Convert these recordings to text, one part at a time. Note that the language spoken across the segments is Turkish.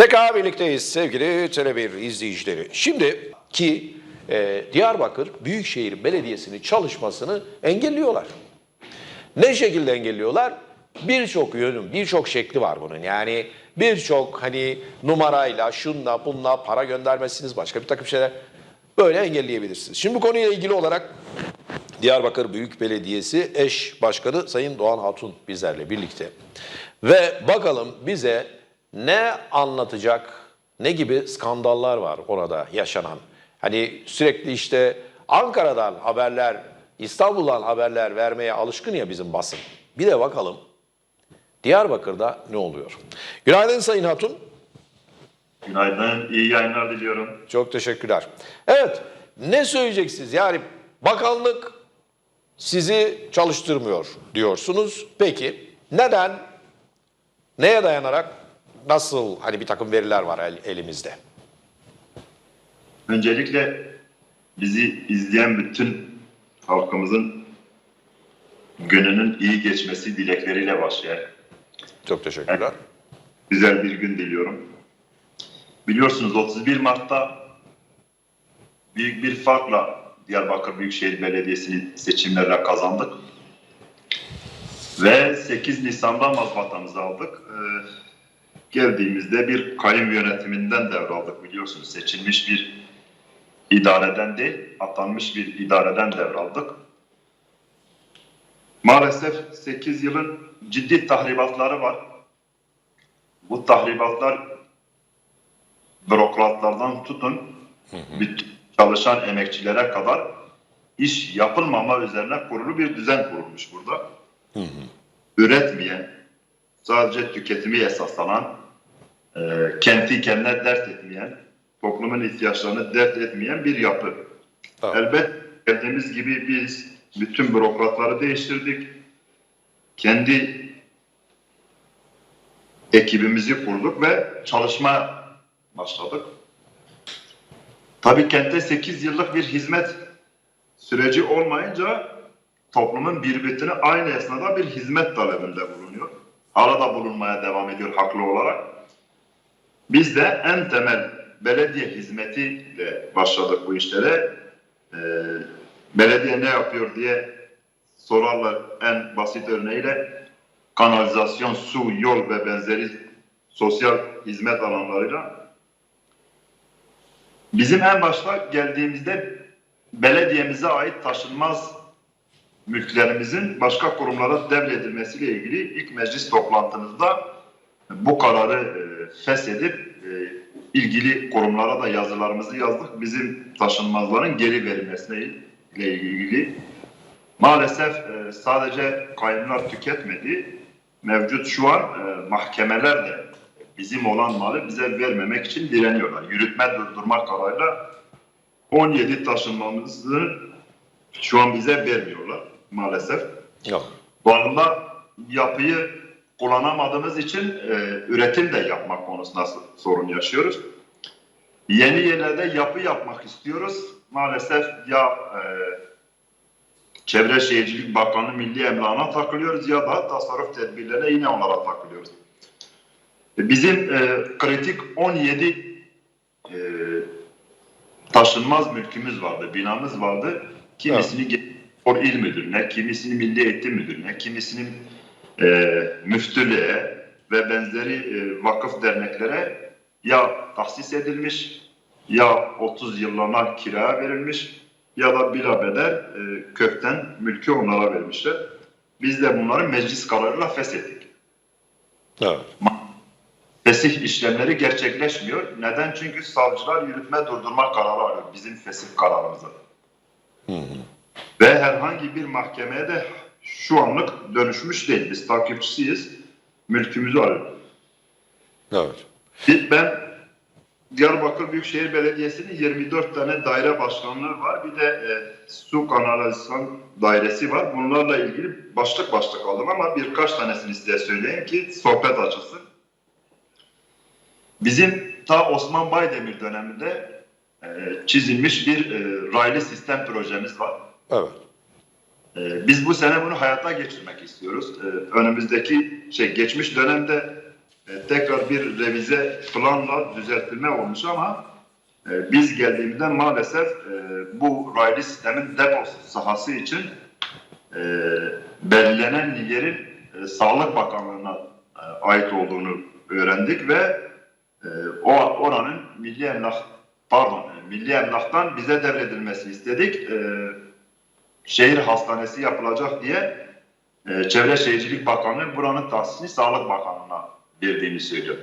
Tekrar birlikteyiz sevgili Tele1 izleyicileri. Şimdi ki e, Diyarbakır Büyükşehir Belediyesi'nin çalışmasını engelliyorlar. Ne şekilde engelliyorlar? Birçok yönüm, birçok şekli var bunun. Yani birçok hani numarayla, şunla, bunla para göndermezsiniz, başka bir takım şeyler böyle engelleyebilirsiniz. Şimdi bu konuyla ilgili olarak Diyarbakır Büyük Belediyesi eş başkanı Sayın Doğan Hatun bizlerle birlikte. Ve bakalım bize ne anlatacak, ne gibi skandallar var orada yaşanan. Hani sürekli işte Ankara'dan haberler, İstanbul'dan haberler vermeye alışkın ya bizim basın. Bir de bakalım Diyarbakır'da ne oluyor? Günaydın Sayın Hatun. Günaydın, iyi yayınlar diliyorum. Çok teşekkürler. Evet, ne söyleyeceksiniz? Yani bakanlık sizi çalıştırmıyor diyorsunuz. Peki neden? Neye dayanarak? Nasıl hani bir takım veriler var el- elimizde? Öncelikle bizi izleyen bütün halkımızın gününün iyi geçmesi dilekleriyle başlayan Çok teşekkürler. güzel bir gün diliyorum. Biliyorsunuz 31 Mart'ta büyük bir farkla Diyarbakır Büyükşehir Belediyesi'ni seçimlerle kazandık. Ve 8 Nisan'da mazbatamızı aldık. Ee, geldiğimizde bir kayyum yönetiminden devraldık biliyorsunuz. Seçilmiş bir idareden değil, atanmış bir idareden devraldık. Maalesef 8 yılın ciddi tahribatları var. Bu tahribatlar bürokratlardan tutun bütün çalışan emekçilere kadar iş yapılmama üzerine kurulu bir düzen kurulmuş burada. Üretmeyen, sadece tüketimi esaslanan, e, kendi kendine dert etmeyen, toplumun ihtiyaçlarını dert etmeyen bir yapı. Tamam. Elbet geldiğimiz gibi biz bütün bürokratları değiştirdik. Kendi ekibimizi kurduk ve çalışma başladık. Tabii kente 8 yıllık bir hizmet süreci olmayınca toplumun birbirine aynı esnada bir hizmet talebinde bulunuyor. Hala da bulunmaya devam ediyor haklı olarak. Biz de en temel belediye hizmetiyle başladık bu işlere. Ee, belediye ne yapıyor diye sorarlar en basit örneğiyle kanalizasyon, su, yol ve benzeri sosyal hizmet alanlarıyla bizim en başta geldiğimizde belediyemize ait taşınmaz mülklerimizin başka kurumlara devredilmesiyle ilgili ilk meclis toplantımızda bu kararı e, feshedip e, ilgili kurumlara da yazılarımızı yazdık. Bizim taşınmazların geri verilmesine ile ilgili. Maalesef e, sadece kayyumlar tüketmedi. Mevcut şu an e, mahkemeler de bizim olan malı bize vermemek için direniyorlar. Yürütme durdurma kararıyla 17 taşınmamızı şu an bize vermiyorlar maalesef. Yok. Bu anlamda yapıyı kullanamadığımız için e, üretim de yapmak konusunda sorun yaşıyoruz. Yeni yerlerde yapı yapmak istiyoruz. Maalesef ya e, Çevre Şehircilik Bakanı Milli Emlak'ına takılıyoruz ya da tasarruf tedbirlerine yine onlara takılıyoruz. E, Bizim e, kritik 17 e, taşınmaz mülkümüz vardı, binamız vardı. Kimisini evet. Spor İl Müdürlüğü'ne, kimisini Milli Eğitim Müdürlüğü'ne, kimisinin e, müftülüğe ve benzeri e, vakıf derneklere ya tahsis edilmiş ya 30 yıllığına kiraya verilmiş ya da bilabeder e, kökten mülkü onlara vermişler. Biz de bunları meclis kararıyla feshettik. Evet. Fesih işlemleri gerçekleşmiyor. Neden? Çünkü savcılar yürütme durdurma kararı alıyor bizim fesih kararımıza. Ve herhangi bir mahkemeye de şu anlık dönüşmüş değil. Biz takipçisiyiz. Mülkümüzü alıyoruz. Evet. Ben Diyarbakır Büyükşehir Belediyesi'nin 24 tane daire başkanlığı var. Bir de e, su kanalizasyon dairesi var. Bunlarla ilgili başlık başlık aldım ama birkaç tanesini size söyleyeyim ki sohbet açılsın. Bizim ta Osman Baydemir döneminde e, çizilmiş bir e, raylı sistem projemiz var. Evet. Ee, Biz bu sene bunu hayata geçirmek istiyoruz. Ee, Önümüzdeki şey geçmiş dönemde e, tekrar bir revize planla düzeltilme olmuş ama e, biz geldiğimizde maalesef e, bu raylı sistemin depo sahası için e, belirlenen yerin Sağlık Bakanlığı'na ait olduğunu öğrendik ve o oranın Milli Emlak pardon Milli Emlak'tan bize devredilmesini istedik. E, şehir hastanesi yapılacak diye e, Çevre Şehircilik Bakanlığı buranın tahsisini Sağlık Bakanlığı'na verdiğini söylüyor.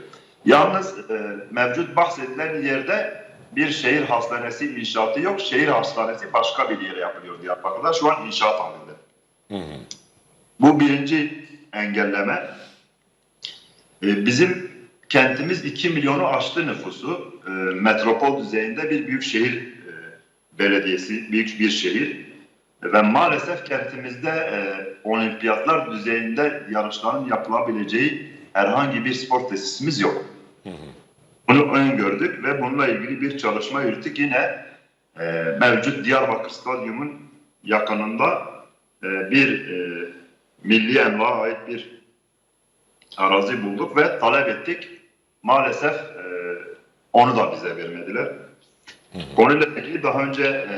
Yalnız e, mevcut bahsedilen yerde bir şehir hastanesi inşaatı yok. Şehir hastanesi başka bir yere yapılıyor Diyarbakır'da. Şu an inşaat halinde. Bu birinci engelleme. E, bizim kentimiz 2 milyonu aştı nüfusu. E, metropol düzeyinde bir büyük şehir e, belediyesi, büyük bir şehir. Ve maalesef kentimizde e, olimpiyatlar düzeyinde yarışların yapılabileceği herhangi bir spor tesisimiz yok. Bunu öngördük ve bununla ilgili bir çalışma yürüttük. Yine e, mevcut Diyarbakır Stadyum'un yakınında e, bir e, milli emlağa ait bir arazi bulduk ve talep ettik. Maalesef e, onu da bize vermediler. Konuyla ilgili daha önce e,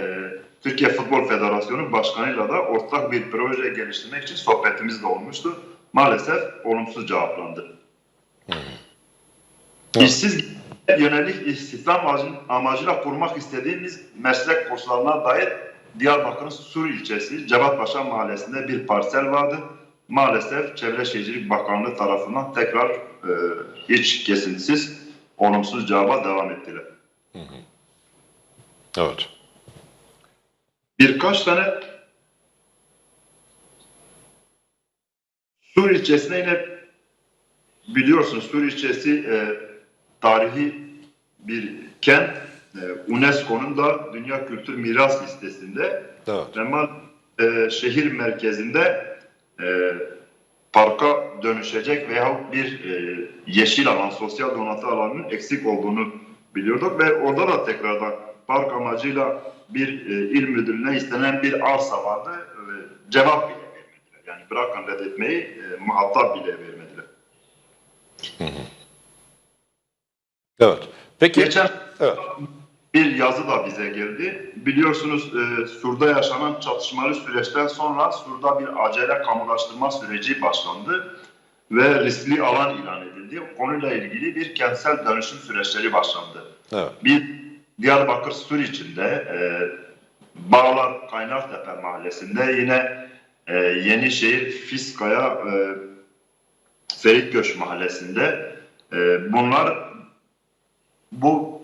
Türkiye Futbol Federasyonu Başkanı'yla da ortak bir proje geliştirmek için sohbetimiz de olmuştu. Maalesef olumsuz cevaplandı. İşsiz yönelik istihdam amacı- amacıyla kurmak istediğimiz meslek kurslarına dair Diyarbakır'ın Sur ilçesi Cevatpaşa mahallesinde bir parsel vardı. Maalesef Çevre Şehircilik Bakanlığı tarafından tekrar e, hiç kesintisiz olumsuz cevaba devam ettiler. Evet. Birkaç tane Sur ilçesine yine biliyorsunuz Sur ilçesi e, tarihi bir kent. E, UNESCO'nun da Dünya Kültür Miras listesinde Evet. ve mal- e, şehir merkezinde e, parka dönüşecek veya bir e, yeşil alan, sosyal donatı alanının eksik olduğunu biliyorduk ve orada da tekrardan park amacıyla bir e, il müdürlüğüne istenen bir arsa vardı. E, cevap bile vermediler. Yani bırakın reddetmeyi e, muhatap bile vermediler. Evet. Peki. Geçen Evet. bir yazı da bize geldi. Biliyorsunuz e, Sur'da yaşanan çatışmalı süreçten sonra Sur'da bir acele kamulaştırma süreci başlandı ve riskli alan ilan edildi. Konuyla ilgili bir kentsel dönüşüm süreçleri başlandı. Evet. Bir Diyarbakır Sur içinde e, Bağlar Kaynartepe mahallesinde yine e, Yenişehir Fiskaya e, Feritköş mahallesinde e, bunlar bu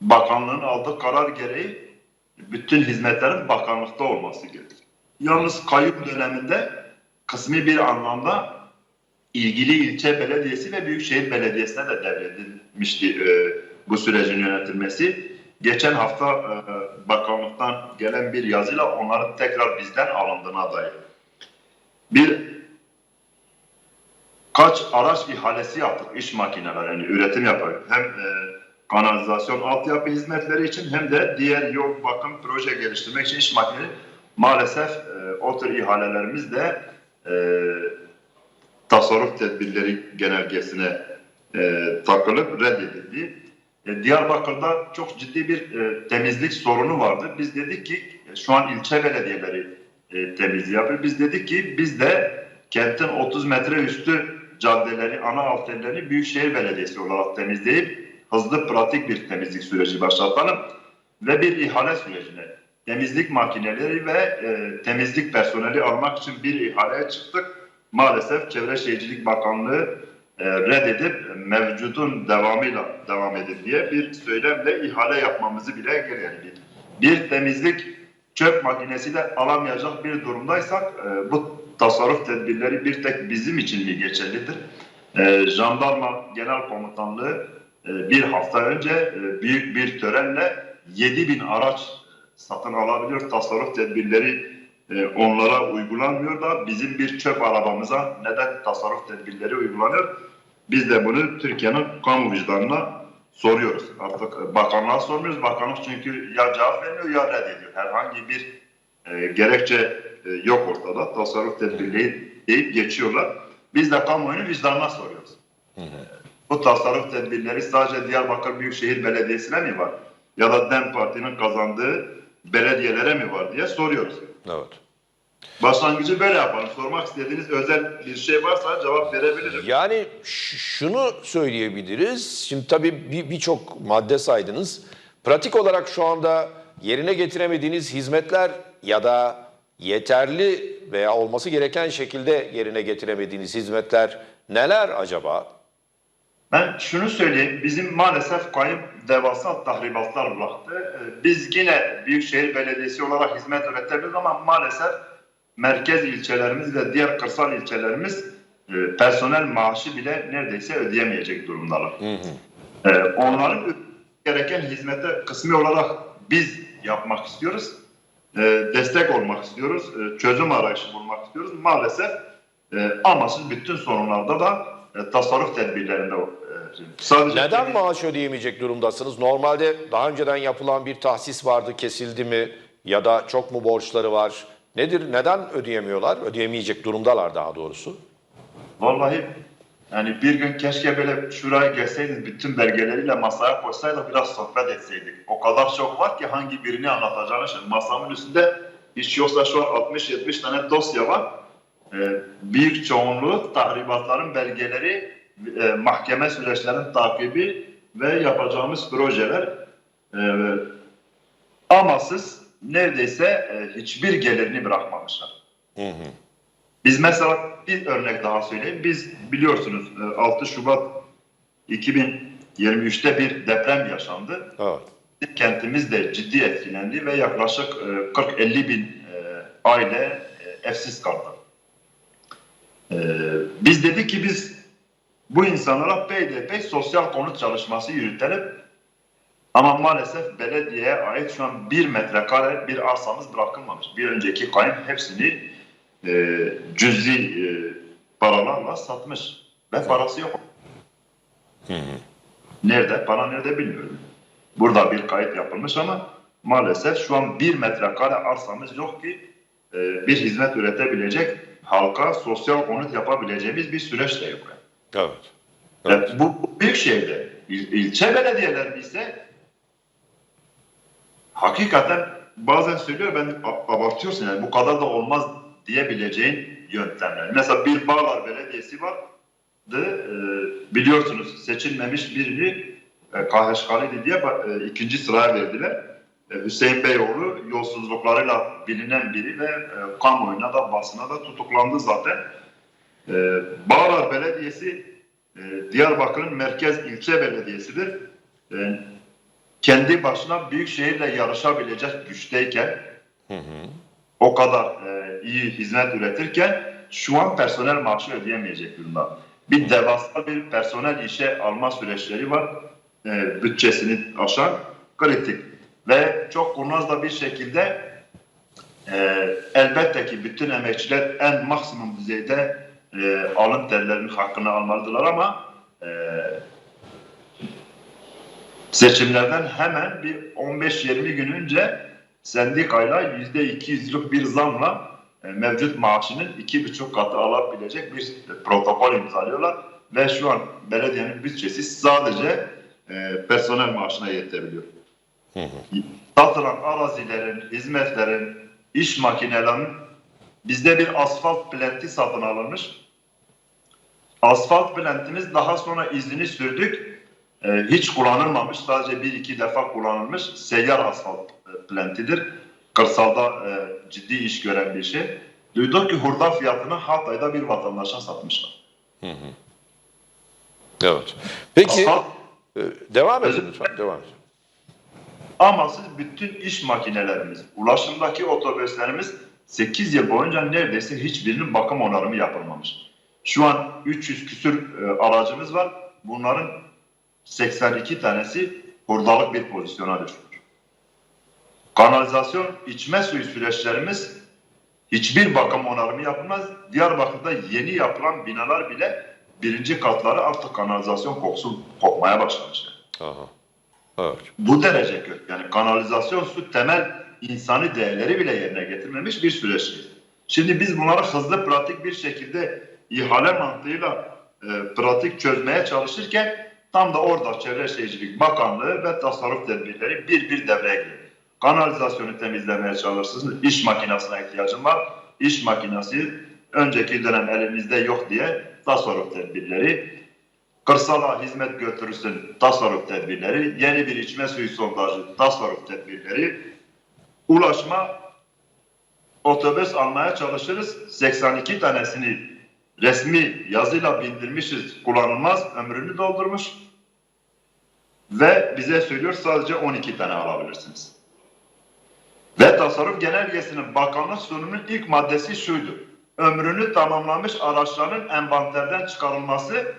bakanlığın aldığı karar gereği bütün hizmetlerin bakanlıkta olması gerekir. Yalnız kayyum döneminde kısmi bir anlamda ilgili ilçe belediyesi ve büyükşehir belediyesine de devredilmişti e, bu sürecin yönetilmesi. Geçen hafta e, bakanlıktan gelen bir yazıyla onların tekrar bizden alındığına dair. Bir kaç araç ihalesi yaptık iş makineleri yani üretim yapıyoruz. Hem e, kanalizasyon altyapı hizmetleri için hem de diğer yol bakım proje geliştirmek için iş makineleri maalesef e, o tür ihalelerimiz de e, tasarruf tedbirleri genelgesine e, takılıp reddedildi. E, Diyarbakır'da çok ciddi bir e, temizlik sorunu vardı. Biz dedik ki e, şu an ilçe belediyeleri e, temizliği yapıyor. Biz dedik ki biz de kentin 30 metre üstü caddeleri, ana arterlerini Büyükşehir Belediyesi olarak temizleyip hızlı pratik bir temizlik süreci başlatalım ve bir ihale sürecine temizlik makineleri ve e, temizlik personeli almak için bir ihaleye çıktık. Maalesef Çevre Şehircilik Bakanlığı e, reddedip mevcudun devamıyla devam edin diye bir söylemle ihale yapmamızı bile engelleyen bir, temizlik çöp makinesi de alamayacak bir durumdaysak e, bu tasarruf tedbirleri bir tek bizim için mi geçerlidir? E, Jandarma Genel Komutanlığı e, bir hafta önce büyük bir törenle 7 bin araç satın alabiliyor. Tasarruf tedbirleri e, onlara uygulanmıyor da bizim bir çöp arabamıza neden tasarruf tedbirleri uygulanıyor? Biz de bunu Türkiye'nin kamu vicdanına soruyoruz. Artık e, bakanlığa sormuyoruz. Bakanlık çünkü ya cevap vermiyor ya reddediyor. Herhangi bir e, gerekçe e, yok ortada. Tasarruf tedbirleri deyip geçiyorlar. Biz de kamuoyunun vicdanına soruyoruz. bu tasarruf tedbirleri sadece Diyarbakır Büyükşehir Belediyesi'ne mi var? Ya da DEM Parti'nin kazandığı belediyelere mi var diye soruyoruz. Evet. Başlangıcı böyle yapalım. Sormak istediğiniz özel bir şey varsa cevap verebilirim. Yani şunu söyleyebiliriz. Şimdi tabii bir- birçok madde saydınız. Pratik olarak şu anda yerine getiremediğiniz hizmetler ya da yeterli veya olması gereken şekilde yerine getiremediğiniz hizmetler neler acaba? Ben şunu söyleyeyim. Bizim maalesef kayıp devasa tahribatlar bıraktı. Ee, Biz yine Büyükşehir Belediyesi olarak hizmet üretebiliriz ama maalesef merkez ilçelerimiz ve diğer kırsal ilçelerimiz e, personel maaşı bile neredeyse ödeyemeyecek durumdalar. Ee, Onların gereken hizmete kısmi olarak biz yapmak istiyoruz. Ee, Destek olmak istiyoruz. Çözüm arayışı bulmak istiyoruz. Maalesef e, amaçsız bütün sorunlarda da e, tasarruf tedbirlerinde sadece Neden maaş ödeyemeyecek durumdasınız? Normalde daha önceden yapılan bir tahsis vardı, kesildi mi? Ya da çok mu borçları var? Nedir? Neden ödeyemiyorlar? Ödeyemeyecek durumdalar daha doğrusu. Vallahi yani bir gün keşke böyle şuraya gelseydiniz bütün belgeleriyle masaya koysaydık biraz sohbet etseydik. O kadar çok var ki hangi birini anlatacağını şimdi masamın üstünde hiç yoksa şu an 60-70 tane dosya var. Ee, büyük çoğunluğu tahribatların belgeleri, e, mahkeme süreçlerinin takibi ve yapacağımız projeler e, amasız neredeyse e, hiçbir gelirini bırakmamışlar. Biz mesela bir örnek daha söyleyeyim. Biz biliyorsunuz e, 6 Şubat 2023'te bir deprem yaşandı. Evet. Kentimiz de ciddi etkilendi ve yaklaşık e, 40-50 bin e, aile e, evsiz kaldı. E, Biz dedik ki biz bu insanlara PDP sosyal konut çalışması yürütelim. Ama maalesef belediyeye ait şu an bir metrekare bir arsamız bırakılmamış. Bir önceki kayın hepsini e, cüzi e, paralarla satmış. Ve parası yok. Nerede? Para nerede bilmiyorum. Burada bir kayıt yapılmış ama maalesef şu an bir metrekare arsamız yok ki e, bir hizmet üretebilecek, halka sosyal konut yapabileceğimiz bir süreç de yok. Evet. Evet. Bu, bu büyük şehirde. İl, ilçe belediyeleri ise hakikaten bazen söylüyor ben abartıyorsun yani bu kadar da olmaz diyebileceğin yöntemler. Mesela bir Bağlar Belediyesi vardı. E, biliyorsunuz seçilmemiş birini e, KHK'lıydı diye e, ikinci sıraya verdiler. E, Hüseyin Beyoğlu yolsuzluklarıyla bilinen biri ve e, kamuoyuna da basına da tutuklandı zaten. E, Bağlar Belediyesi e, Diyarbakır'ın merkez ilçe belediyesidir. E, kendi başına büyük şehirle yarışabilecek güçteyken o kadar e, iyi hizmet üretirken şu an personel maaşı ödeyemeyecek durumda. Bir devasa bir personel işe alma süreçleri var. E, bütçesini aşan kritik. Ve çok kurnaz da bir şekilde e, elbette ki bütün emekçiler en maksimum düzeyde e, alın terlerinin hakkını almalıdırlar ama e, seçimlerden hemen bir 15-20 gün önce sendikayla %200'lük bir zamla e, mevcut maaşının iki buçuk katı alabilecek bir protokol imzalıyorlar ve şu an belediyenin bütçesi sadece e, personel maaşına yetebiliyor. Satılan arazilerin, hizmetlerin, iş makinelerinin bizde bir asfalt plenti satın alınmış. Asfalt plantimiz daha sonra izini sürdük. Ee, hiç kullanılmamış. Sadece bir iki defa kullanılmış. Seyyar asfalt e, plentidir. Kırsalda e, ciddi iş gören bir şey. Duyduk ki hurda fiyatını Hatay'da bir vatandaşa satmışlar. Evet. Peki Asfalt e, devam edin lütfen. Devam edin. Ama siz bütün iş makinelerimiz, ulaşımdaki otobüslerimiz 8 yıl boyunca neredeyse hiçbirinin bakım onarımı yapılmamış. Şu an 300 küsür e, aracımız var. Bunların 82 tanesi hurdalık bir pozisyona düşmüş. Kanalizasyon, içme suyu süreçlerimiz hiçbir bakım onarımı yapılmaz. Diyarbakır'da yeni yapılan binalar bile birinci katları artık kanalizasyon kokusu kokmaya başlamış. Aha. Evet. Bu derece kötü. Yani kanalizasyon su temel insani değerleri bile yerine getirmemiş bir süreç. Şimdi biz bunları hızlı pratik bir şekilde ihale mantığıyla e, pratik çözmeye çalışırken tam da orada Çevre Şehircilik Bakanlığı ve tasarruf tedbirleri bir bir devreye giriyor. Kanalizasyonu temizlemeye çalışırsınız. İş makinesine ihtiyacım var. İş makinesi önceki dönem elimizde yok diye tasarruf tedbirleri. Kırsala hizmet götürürsün tasarruf tedbirleri. Yeni bir içme suyu sondajı tasarruf tedbirleri. Ulaşma otobüs almaya çalışırız. 82 tanesini resmi yazıyla bindirmişiz. Kullanılmaz ömrünü doldurmuş. Ve bize söylüyor sadece 12 tane alabilirsiniz. Ve tasarruf genelgesinin bakanlık sunumunun ilk maddesi şuydu. Ömrünü tamamlamış araçların envanterden çıkarılması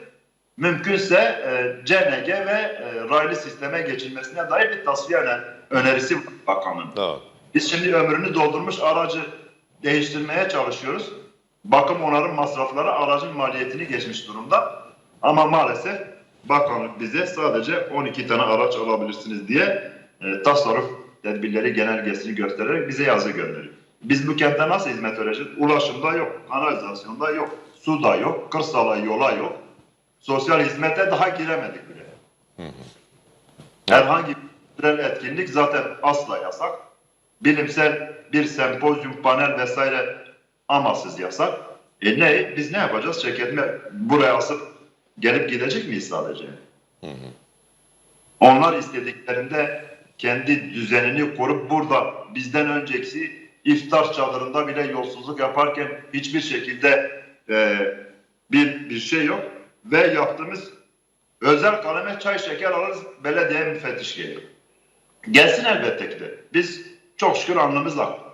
mümkünse e, CNG ve e, raylı sisteme geçilmesine dair bir tasfiye öner- önerisi bakanın. Evet. Biz şimdi ömrünü doldurmuş aracı değiştirmeye çalışıyoruz. Bakım onarım masrafları aracın maliyetini geçmiş durumda. Ama maalesef bakanlık bize sadece 12 tane araç alabilirsiniz diye e, tasarruf tedbirleri genelgesini göstererek bize yazı gönderiyor. Biz bu kentte nasıl hizmet vereceğiz? Ulaşımda yok, kanalizasyonda yok, suda yok, kırsala yola yok. Sosyal hizmete daha giremedik bile. Herhangi bir kültürel etkinlik zaten asla yasak. Bilimsel bir sempozyum, panel vesaire amasız yasak. E ne? Biz ne yapacağız? Şirketimi buraya asıp gelip gidecek miyiz sadece? Onlar istediklerinde kendi düzenini kurup burada bizden önceki iftar çadırında bile yolsuzluk yaparken hiçbir şekilde e, bir bir şey yok ve yaptığımız özel kaleme çay şeker alırız belediye müfettiş geliyor. Gelsin elbette ki de. Biz çok şükür alnımızla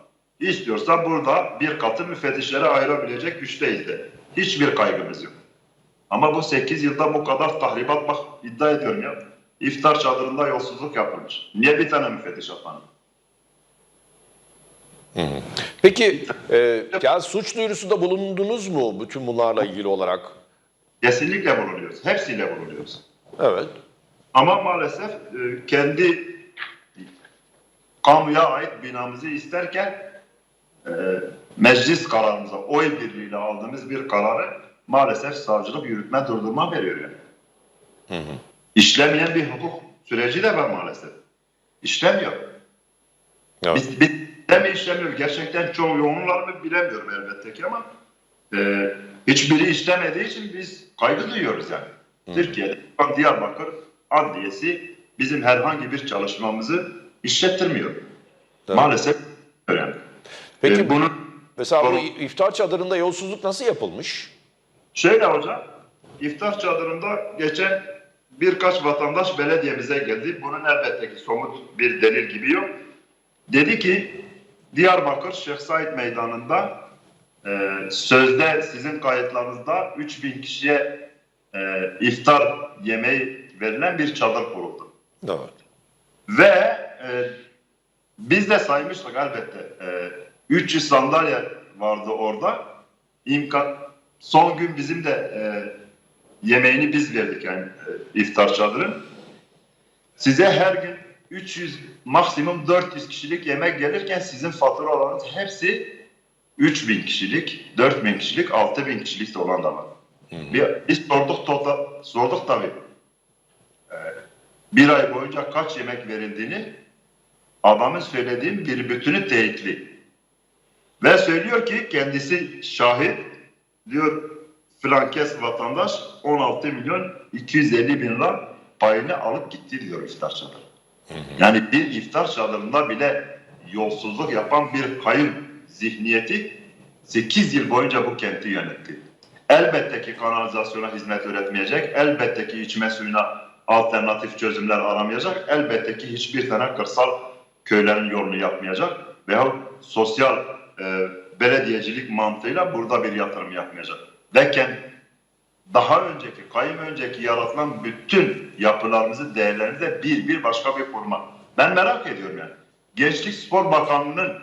istiyorsa burada bir katı müfettişlere ayırabilecek güçteyiz de. Hiçbir kaygımız yok. Ama bu 8 yılda bu kadar tahribat bak iddia ediyorum ya. İftar çadırında yolsuzluk yapılmış. Niye bir tane müfettiş atmadı? Peki e, ya suç duyurusunda bulundunuz mu bütün bunlarla ilgili olarak? Kesinlikle bulunuyoruz. Hepsiyle bulunuyoruz. Evet. Ama maalesef e, kendi kamuya ait binamızı isterken e, meclis kararımıza oy birliğiyle aldığımız bir kararı maalesef savcılık yürütme durdurma veriyor yani. İşlemeyen bir hukuk süreci de var maalesef. İşlemiyor. Evet. Biz, biz de mi işlemiyor? Gerçekten çoğu yoğunlar mı bilemiyorum elbette ki ama e, hiçbiri işlemediği için biz kaygı duyuyoruz yani. Türkiye'de Diyarbakır Adliyesi bizim herhangi bir çalışmamızı işlettirmiyor. Evet. Maalesef öyle. Peki E, bunun mesela bu Doğru. iftar çadırında yolsuzluk nasıl yapılmış? Şöyle hocam, iftar çadırında geçen birkaç vatandaş belediyemize geldi. Bunun elbette ki somut bir delil gibi yok. Dedi ki Diyarbakır Şeyh Said Meydanı'nda e, sözde sizin kayıtlarınızda 3000 kişiye e, iftar yemeği verilen bir çadır kuruldu. Evet. Ve e, biz de saymıştık elbette. E, 300 sandalye vardı orada. İmkan son gün bizim de e, yemeğini biz verdik yani e, iftar çadırın. Size her gün 300 maksimum 400 kişilik yemek gelirken sizin faturalarınız hepsi 3000 kişilik, 4000 kişilik, 6000 kişilik de olan da var. Bir, biz sorduk, tota, sorduk tabii bir ay boyunca kaç yemek verildiğini adamın söylediğim bir bütünü teyitli. Ve söylüyor ki kendisi şahit diyor filan kes vatandaş 16 milyon 250 bin lira payını alıp gitti diyor iftar çadırı. Yani bir iftar çadırında bile yolsuzluk yapan bir kayın zihniyeti 8 yıl boyunca bu kenti yönetti. Elbette ki kanalizasyona hizmet üretmeyecek, elbette ki içme suyuna alternatif çözümler aramayacak, elbette ki hiçbir tane kırsal köylerin yolunu yapmayacak veya sosyal e, belediyecilik mantığıyla burada bir yatırım yapmayacak. Kend- daha önceki, kayım önceki yaratılan bütün yapılarımızı, değerlerimizi de bir bir başka bir kurma. Ben merak ediyorum yani. Gençlik Spor Bakanlığı'nın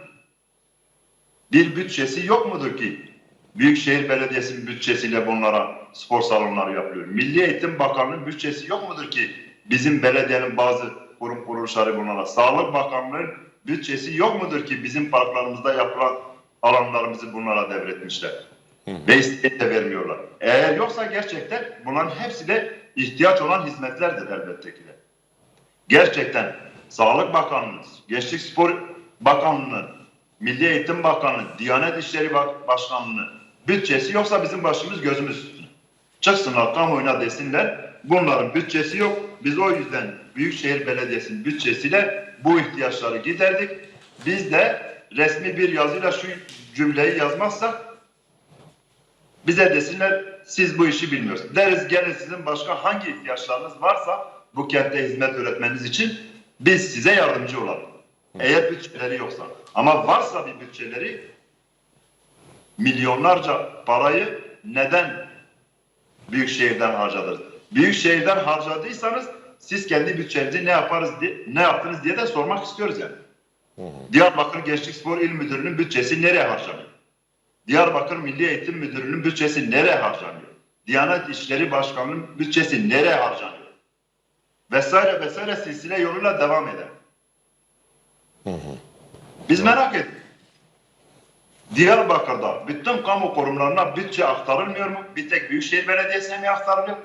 bir bütçesi yok mudur ki Büyükşehir Belediyesi'nin bütçesiyle bunlara spor salonları yapıyor. Milli Eğitim Bakanlığı'nın bütçesi yok mudur ki bizim belediyenin bazı kurum kuruluşları bunlara. Sağlık Bakanlığı'nın bütçesi yok mudur ki bizim parklarımızda yapılan alanlarımızı bunlara devretmişler. Ve isteği de vermiyorlar. Eğer yoksa gerçekten bunların hepsi de ihtiyaç olan hizmetlerdir elbette ki de. Gerçekten Sağlık Bakanlığı, Gençlik Spor Bakanlığı, Milli Eğitim Bakanlığı, Diyanet İşleri Başkanlığı bütçesi yoksa bizim başımız gözümüz üstüne. Çıksınlar kamuoyuna desinler bunların bütçesi yok. Biz o yüzden Büyükşehir Belediyesi'nin bütçesiyle bu ihtiyaçları giderdik. Biz de resmi bir yazıyla şu cümleyi yazmazsak bize desinler siz bu işi bilmiyorsunuz. Deriz gelin sizin başka hangi ihtiyaçlarınız varsa bu kentte hizmet öğretmeniz için biz size yardımcı olalım. Eğer bütçeleri yoksa. Ama varsa bir bütçeleri milyonlarca parayı neden Büyükşehir'den harcadınız? Büyükşehir'den harcadıysanız siz kendi bütçenizi ne yaparız ne yaptınız diye de sormak istiyoruz yani. Diyarbakır Gençlik Spor İl Müdürlüğü'nün bütçesi nereye harcanıyor? Diyarbakır Milli Eğitim Müdürlüğü'nün bütçesi nereye harcanıyor? Diyanet İşleri Başkanlığı'nın bütçesi nereye harcanıyor? Vesaire vesaire silsile yoluyla devam eder. Biz merak ettik. Diyarbakır'da bütün kamu kurumlarına bütçe aktarılmıyor mu? Bir tek Büyükşehir Belediyesi'ne mi aktarılıyor?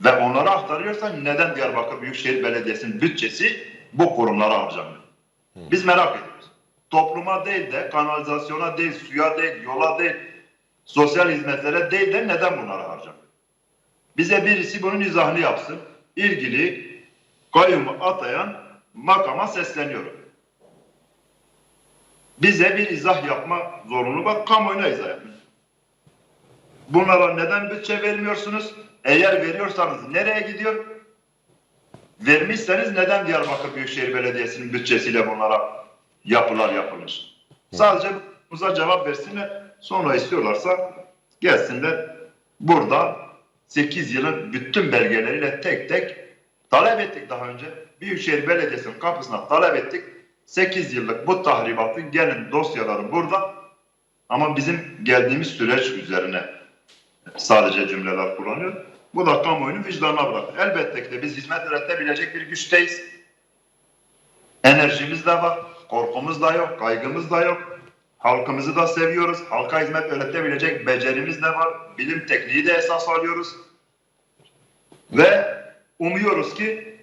Ve onlara aktarıyorsa neden Diyarbakır Büyükşehir Belediyesi'nin bütçesi bu kurumlara harcanmıyor? Biz merak ediyoruz. Topluma değil de kanalizasyona değil, suya değil, yola değil, sosyal hizmetlere değil de neden bunlara harcanmıyor? Bize birisi bunun izahını yapsın. İlgili kayyumu atayan makama sesleniyorum. Bize bir izah yapma zorunlu var. Kamuoyuna izah yapın. Bunlara neden bütçe vermiyorsunuz? Eğer veriyorsanız nereye gidiyor? Vermişseniz neden Diyarbakır Büyükşehir Belediyesi'nin bütçesiyle bunlara yapılar yapılmış? Sadece buza cevap versinler. Sonra istiyorlarsa gelsinler. Burada 8 yılın bütün belgeleriyle tek tek talep ettik daha önce. Büyükşehir Belediyesi'nin kapısına talep ettik. 8 yıllık bu tahribatın gelin dosyaları burada. Ama bizim geldiğimiz süreç üzerine sadece cümleler kullanıyor. Bu da kamuoyunun vicdanına bırakır. Elbette ki de biz hizmet üretebilecek bir güçteyiz. Enerjimiz de var, korkumuz da yok, kaygımız da yok. Halkımızı da seviyoruz. Halka hizmet öğretebilecek becerimiz de var. Bilim tekniği de esas alıyoruz. Ve umuyoruz ki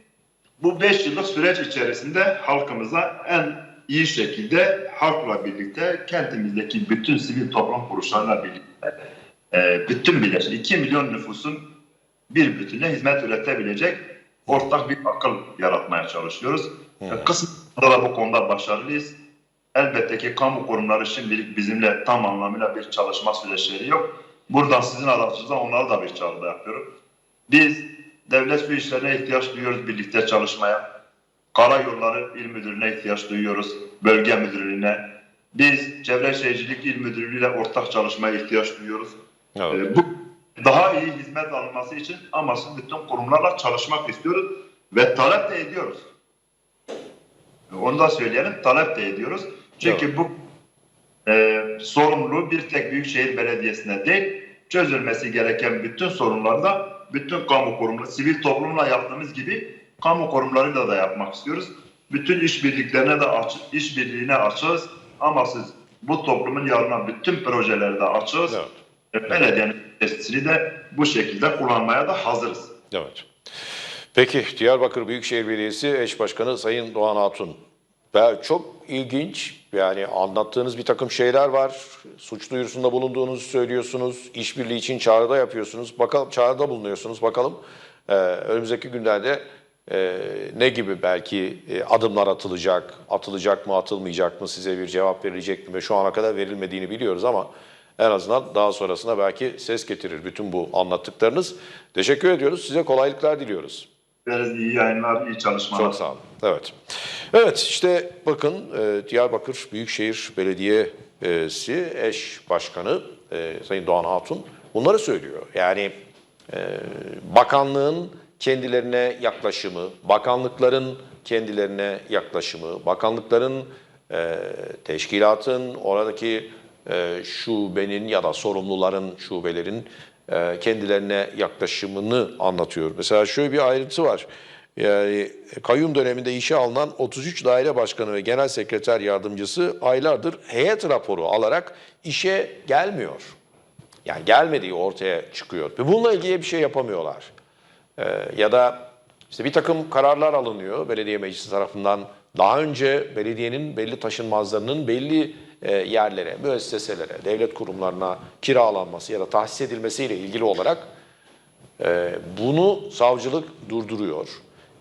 bu 5 yıllık süreç içerisinde halkımıza en iyi şekilde halkla birlikte kentimizdeki bütün sivil toplum kuruluşlarıyla birlikte e, bütün birleşik 2 milyon nüfusun bir bütüne hizmet üretebilecek ortak bir akıl yaratmaya çalışıyoruz. E, Kısmında da bu konuda başarılıyız. Elbette ki kamu kurumları şimdilik bizimle tam anlamıyla bir çalışma süreçleri yok. Buradan sizin aracınızdan onlara da bir çağrıda yapıyorum. Biz devlet su işlerine ihtiyaç duyuyoruz birlikte çalışmaya. Karayolları İl Müdürlüğü'ne ihtiyaç duyuyoruz. Bölge Müdürlüğü'ne. Biz Çevre Şehircilik İl Müdürlüğü ile ortak çalışmaya ihtiyaç duyuyoruz. Evet. Ee, bu daha iyi hizmet alınması için amaçlı bütün kurumlarla çalışmak istiyoruz ve talep de ediyoruz. Onu da söyleyelim, talep de ediyoruz. Çünkü bu e, sorumluluğu bir tek Büyükşehir Belediyesi'ne değil, çözülmesi gereken bütün sorunlarda bütün kamu kurumları, sivil toplumla yaptığımız gibi kamu kurumlarıyla da yapmak istiyoruz. Bütün işbirliklerine de aç, işbirliğine açığız ama siz bu toplumun yarına bütün projelerde açığız. Evet. Belediyenin testini de bu şekilde kullanmaya da hazırız. Evet. Peki Diyarbakır Büyükşehir Belediyesi Eş Başkanı Sayın Doğan Hatun. Ve çok ilginç yani anlattığınız bir takım şeyler var. Suç duyurusunda bulunduğunuzu söylüyorsunuz. İşbirliği için çağrıda yapıyorsunuz. Bakalım çağrıda bulunuyorsunuz. Bakalım e, önümüzdeki günlerde e, ne gibi belki e, adımlar atılacak, atılacak mı, atılmayacak mı, size bir cevap verilecek mi? Ve şu ana kadar verilmediğini biliyoruz ama en azından daha sonrasında belki ses getirir bütün bu anlattıklarınız. Teşekkür ediyoruz. Size kolaylıklar diliyoruz. Veririz iyi yayınlar, iyi çalışmalar. Çok sağ olun. Evet. Evet işte bakın e, Diyarbakır Büyükşehir Belediyesi eş başkanı e, Sayın Doğan Hatun bunları söylüyor. Yani e, bakanlığın kendilerine yaklaşımı, bakanlıkların kendilerine yaklaşımı, bakanlıkların teşkilatın, oradaki şubenin ya da sorumluların, şubelerin e, kendilerine yaklaşımını anlatıyor. Mesela şöyle bir ayrıntı var. Yani kayyum döneminde işe alınan 33 daire başkanı ve genel sekreter yardımcısı aylardır heyet raporu alarak işe gelmiyor. Yani gelmediği ortaya çıkıyor. Ve bununla ilgili bir şey yapamıyorlar. Ee, ya da işte bir takım kararlar alınıyor belediye meclisi tarafından. Daha önce belediyenin belli taşınmazlarının belli e, yerlere, müesseselere, devlet kurumlarına kiralanması ya da tahsis edilmesiyle ilgili olarak e, bunu savcılık durduruyor.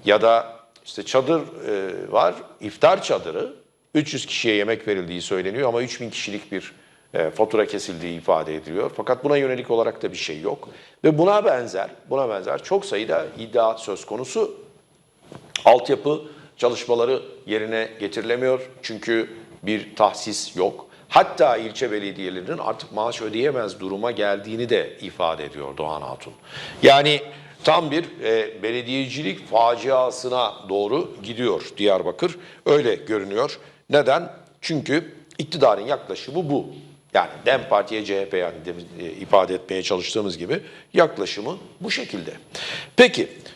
Ya da işte çadır e, var, iftar çadırı 300 kişiye yemek verildiği söyleniyor ama 3000 kişilik bir e, fatura kesildiği ifade ediliyor. Fakat buna yönelik olarak da bir şey yok. Ve buna benzer, buna benzer çok sayıda iddia söz konusu. Altyapı çalışmaları yerine getirilemiyor çünkü bir tahsis yok. Hatta ilçe belediyelerinin artık maaş ödeyemez duruma geldiğini de ifade ediyor Doğan Hatun. Yani tam bir e, belediyecilik faciasına doğru gidiyor Diyarbakır. Öyle görünüyor. Neden? Çünkü iktidarın yaklaşımı bu. Yani DEM Parti'ye CHP yani e, ifade etmeye çalıştığımız gibi yaklaşımı bu şekilde. Peki